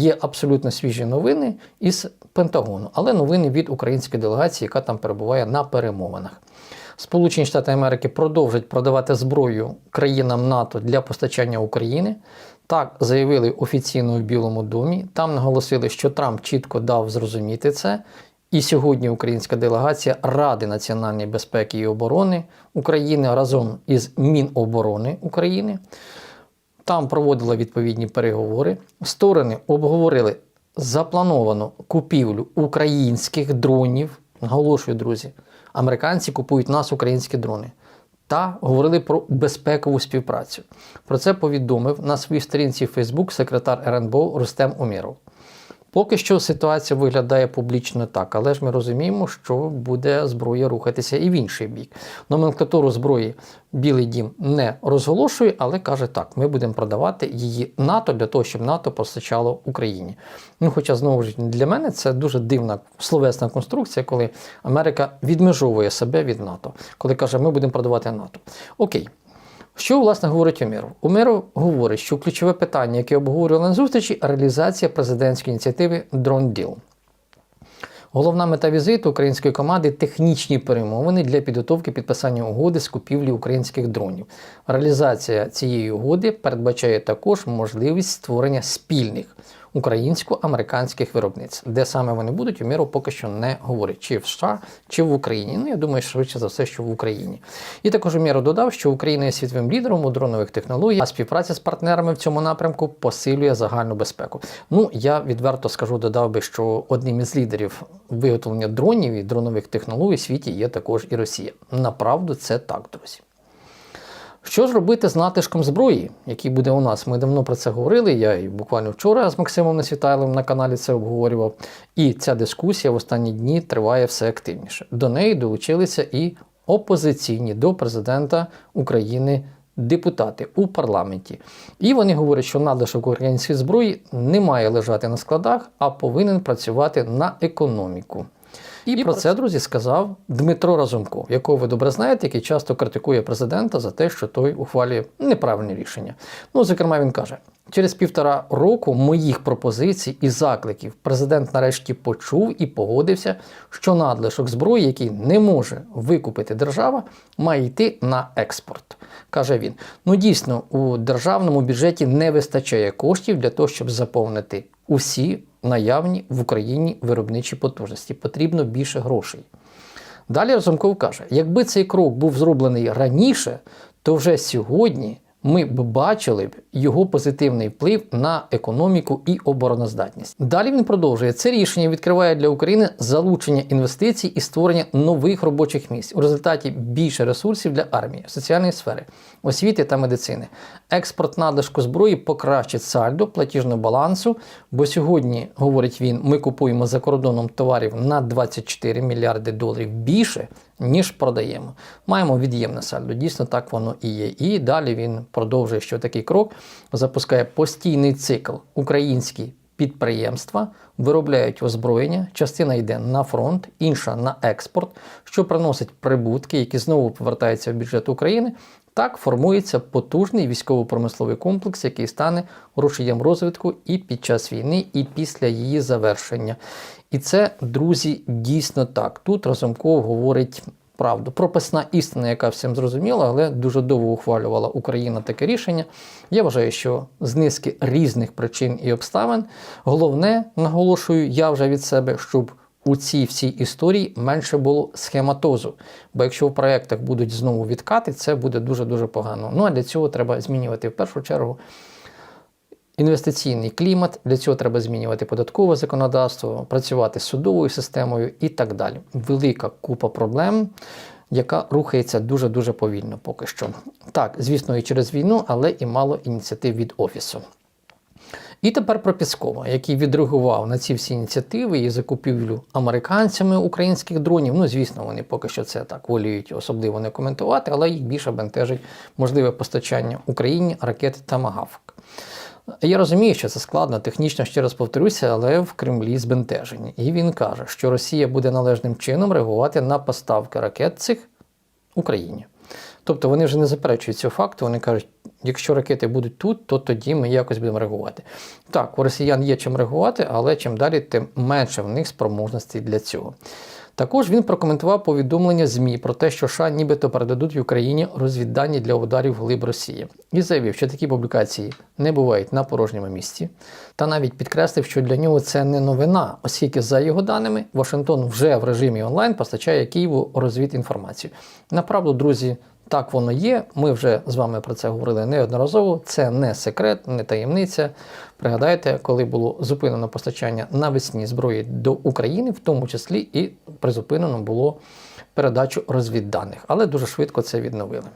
Є абсолютно свіжі новини із Пентагону, але новини від української делегації, яка там перебуває на перемовинах. Сполучені Штати Америки продовжать продавати зброю країнам НАТО для постачання України. Так заявили офіційно в Білому домі. Там наголосили, що Трамп чітко дав зрозуміти це. І сьогодні українська делегація Ради національної безпеки і оборони України разом із Міноборони України там проводила відповідні переговори. Сторони обговорили заплановану купівлю українських дронів. Наголошую, друзі, американці купують нас українські дрони. Та говорили про безпекову співпрацю. Про це повідомив на своїй сторінці Facebook секретар РНБО Рустем Уміров. Поки що ситуація виглядає публічно так, але ж ми розуміємо, що буде зброя рухатися і в інший бік. Номенклатуру зброї Білий Дім не розголошує, але каже так: ми будемо продавати її НАТО для того, щоб НАТО постачало Україні. Ну, хоча знову ж для мене це дуже дивна словесна конструкція, коли Америка відмежовує себе від НАТО, коли каже, ми будемо продавати НАТО. Окей. Що власне говорить Умєров? Умєров говорить, що ключове питання, яке обговорювали на зустрічі, реалізація президентської ініціативи Дрон Deal. Головна мета візиту української команди технічні перемовини для підготовки підписання угоди з купівлі українських дронів. Реалізація цієї угоди передбачає також можливість створення спільних українсько-американських виробництв, де саме вони будуть, Уміров поки що не говорить, чи в США, чи в Україні. Ну я думаю, швидше за все, що в Україні. І також Уміров додав, що Україна є світовим лідером у дронових технологій, а співпраця з партнерами в цьому напрямку посилює загальну безпеку. Ну я відверто скажу, додав би, що одним із лідерів виготовлення дронів і дронових технологій в світі є також і Росія. Направду це так, друзі. Що ж робити з натишком зброї, який буде у нас? Ми давно про це говорили. Я і буквально вчора з Максимом Несвітайловим на каналі це обговорював. І ця дискусія в останні дні триває все активніше. До неї долучилися і опозиційні до президента України депутати у парламенті. І вони говорять, що надлишок української зброї не має лежати на складах, а повинен працювати на економіку. І, і про це, друзі, сказав Дмитро Разумков, якого ви добре знаєте, який часто критикує президента за те, що той ухвалює неправильні рішення. Ну, зокрема, він каже: через півтора року моїх пропозицій і закликів президент нарешті почув і погодився, що надлишок зброї, який не може викупити держава, має йти на експорт. Каже він: ну дійсно, у державному бюджеті не вистачає коштів для того, щоб заповнити усі наявні в Україні виробничі потужності. Потрібно більше грошей. Далі Разумков каже: якби цей крок був зроблений раніше, то вже сьогодні ми б бачили б його позитивний вплив на економіку і обороноздатність. Далі він продовжує це рішення відкриває для України залучення інвестицій і створення нових робочих місць у результаті більше ресурсів для армії, соціальної сфери, освіти та медицини. Експорт надлишку зброї покращить сальдо платіжного балансу. Бо сьогодні, говорить він, ми купуємо за кордоном товарів на 24 мільярди доларів більше. Ніж продаємо. Маємо від'ємне сальдо. Дійсно, так воно і є. І далі він продовжує, що такий крок запускає постійний цикл. Українські підприємства виробляють озброєння, частина йде на фронт, інша на експорт, що приносить прибутки, які знову повертаються в бюджет України. Так формується потужний військово-промисловий комплекс, який стане рушієм розвитку і під час війни, і після її завершення. І це, друзі, дійсно так. Тут Разумков говорить правду. Прописна істина, яка всім зрозуміла, але дуже довго ухвалювала Україна таке рішення. Я вважаю, що з низки різних причин і обставин головне, наголошую я вже від себе, щоб у цій всій історії менше було схематозу. Бо якщо в проєктах будуть знову відкати, це буде дуже-дуже погано. Ну а для цього треба змінювати в першу чергу інвестиційний клімат, для цього треба змінювати податкове законодавство, працювати з судовою системою і так далі. Велика купа проблем. Яка рухається дуже-дуже повільно поки що. Так, звісно, і через війну, але і мало ініціатив від Офісу. І тепер про Піскова, який відреагував на ці всі ініціативи і закупівлю американцями українських дронів. Ну, звісно, вони поки що це так воліють особливо не коментувати, але їх більше бентежить можливе постачання Україні ракет Тамагавк. Я розумію, що це складно, технічно ще раз повторюся, але в Кремлі збентежені. І він каже, що Росія буде належним чином реагувати на поставки ракет цих Україні. Тобто вони вже не заперечують цього факту, вони кажуть, якщо ракети будуть тут, то тоді ми якось будемо реагувати. Так, у росіян є чим реагувати, але чим далі, тим менше в них спроможностей для цього. Також він прокоментував повідомлення ЗМІ про те, що США нібито передадуть Україні розвіддані для ударів глиб Росії, і заявив, що такі публікації не бувають на порожньому місці, та навіть підкреслив, що для нього це не новина, оскільки, за його даними, Вашингтон вже в режимі онлайн постачає Києву розвідінформацію. Направду, друзі, так воно є. Ми вже з вами про це говорили неодноразово. Це не секрет, не таємниця. Пригадайте, коли було зупинено постачання навесні зброї до України, в тому числі і призупинено було передачу розвідданих, але дуже швидко це відновили.